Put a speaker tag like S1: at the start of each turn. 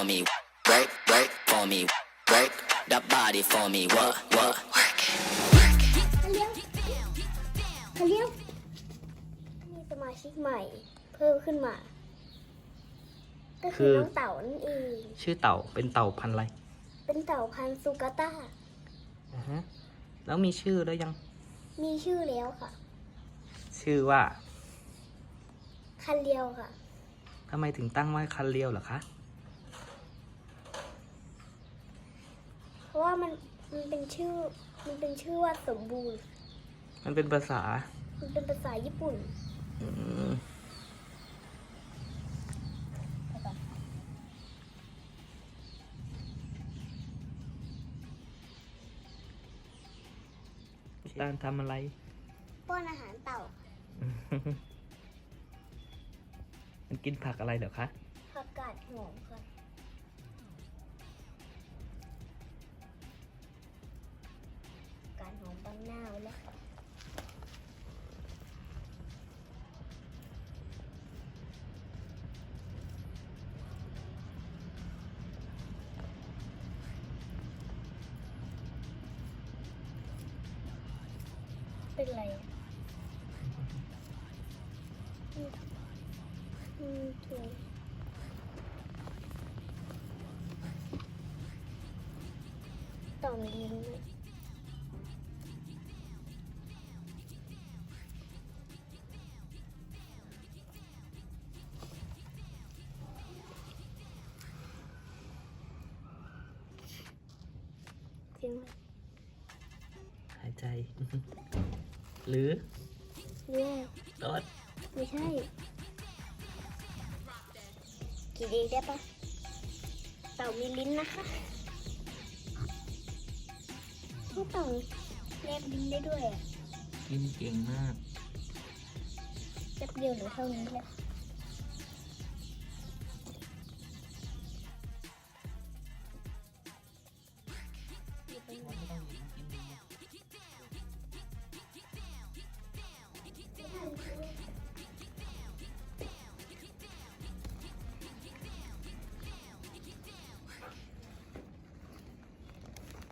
S1: for me. Work, work for me. Work that body for me. What, what? Work it, work it.
S2: เขาเลี้ยงเขาเลี้ยงมีสมาชิกใหม่ เพิ่มขึ้นมา ก็คือ
S3: คือ
S2: น้องเต่านั่นเอง
S3: ชื่อเต่าเป็นเต่าพันธุ์อะไร
S2: เป็นเต่าพันธุ์ซูกาต้า
S3: อ่าฮะแล้วมีชื่อแล้วยัง
S2: มีชื่อแล้วค่ะ
S3: ชื่อว่า
S2: คันเลียวค่ะ
S3: ทำไมถึงตั้งว่าคันเรียวเหรอคะ
S2: เพราะว่ามันมันเป็นชื่อ มันเป็นชื่อว่าสมบูรณ์
S3: มันเป็นภาษา
S2: มันเป็นภาษาญี่ปุ่น
S3: อืมตานทำอะไร
S2: ป้อนอาหารเต่า
S3: มันกินผักอะไรเหรอคะ
S2: ผักกาดหอมค่ะ เป็นไรอะอืมอืมถูกต่อมีลิ้นด้วยจริงไหม
S3: หายใจ หรือ
S2: เนี่ย
S3: รถ
S2: ไม่ใช่กินเองได้ปะเต่ามีลิ้นนะคะพวกเต่าแลบลิ้นได้ด้วยอะ
S3: กินเก่งมาก
S2: แป๊บเดียวหรือเท่านี้แหละ